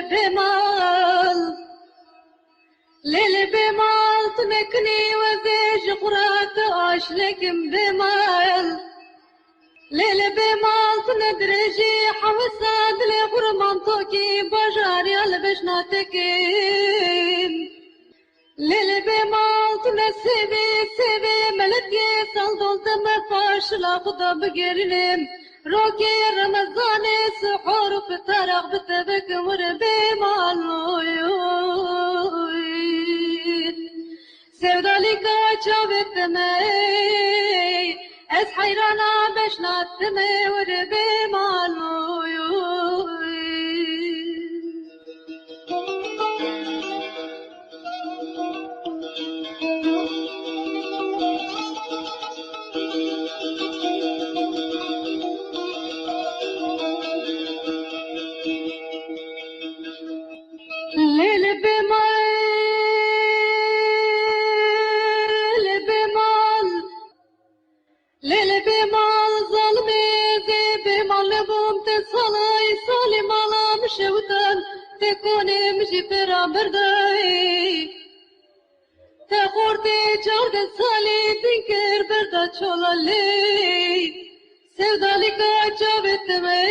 بمال. للبمال للبمال تمكني وذي قرات عشلك بمال. للبمال تندرجي حوساد لغرمانتوكي بجاري البشناتكين. للبمال Kime seve seve melediye saldıldım Faşla kuda bu gerilim. Roke Ramazan'ı suhur Fıtarak bitebek murbim almuyum Sevdalik açab etme Ez hayrana beşnattım Urbim almuyum زي بمال بوم تصلي صالي مالا مشوتن تكوني مشي فرا برداي تخورتي جارد سالي تنكر بردا çolali Sevdalika cavit me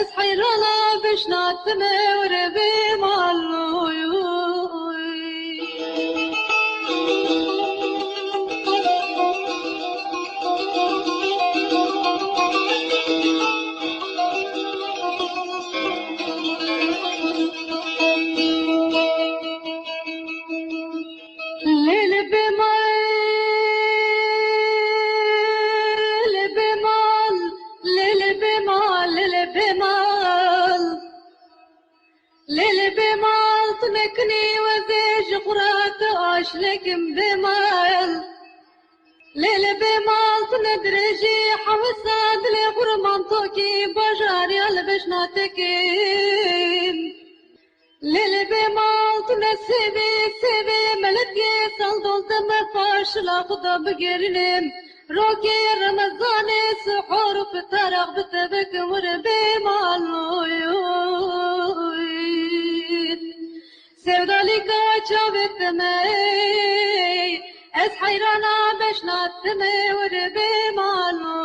Ez hayrana bişnat me Ure Lil bimal تنكني وزيج قرات أشلكم بمال ليل بمال تندرجي حوساد لغرمان توكي بجاري البشنا تكيم ليل بمال تنسبي سبي ملتي سلطنت مفاش لا خدا بقرنم روكي رمضان سحور بترق بتبك ور بمال گاچا به تمی از حیرانا بشنات تمی مالو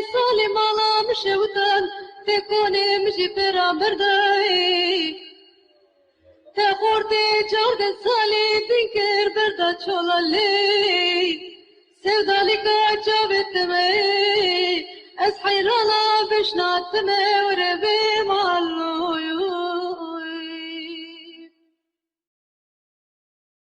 تصلي صالي مالا مشوتن تكوني مشي فرا برداي تخورتي جارد سالي تنكر بردا çolali سودالك جابت مي از حيرانا بشنات مي ور بمال